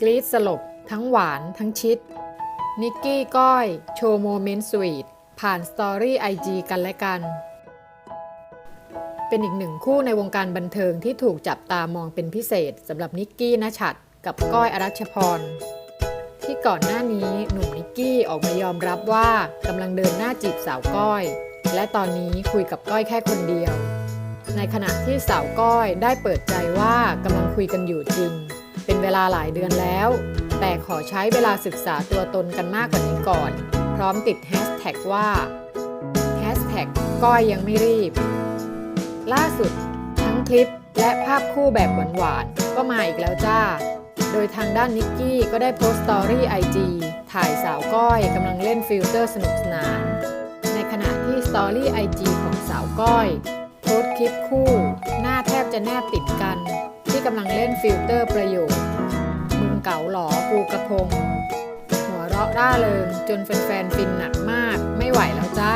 กรีดสลบ ทั้งหวานทั้งชิด นิกกี้ก้อย โชว์โมเมนต์สวีทผ่านสตอรี่ไอจีกันและกัน เป็นอีกหนึ่งคู่ในวงการบันเทิงที่ถูกจับตามองเป็นพิเศษสำหรับนิกกี้นชัดกับก้อยอรัชพร ที่ก่อนหน้านี้หนุ่มนิกกี้ออกมายอมรับว่ากำลังเดินหน้าจีบสาวก้อย และตอนนี้คุยกับก้อยแค่คนเดียว ในขณะที่สาวก้อยได้เปิดใจว่ากำลังคุยกันอยู่จริง เป็นเวลาหลายเดือนแล้ว แต่ขอใช้เวลาศึกษาตัวตนกันมากกว่านี้ก่อน พร้อมติดแฮชแท็กว่าแฮชแท็กก้อยยังไม่รีบ ล่าสุด ทั้งคลิปและภาพคู่แบบหวานๆก็มาอีกแล้วจ้า โดยทางด้านนิกกี้ก็ได้โพสต์สตอรี่ไอจีถ่ายสาวก้อยกำลังเล่นฟิลเตอร์สนุกสนาน ในขณะที่สตอรี่ไอจีของสาวก้อย โพสต์คลิปคู่ หน้าแทบจะแนบติดกัน ที่กำลังเล่นฟิลเตอร์ประโยชน์มึงเก๋าหลอปูกระพง หัวเราะร่าเริงจนแฟนๆฟินหนักมาก ไม่ไหวแล้วจ้า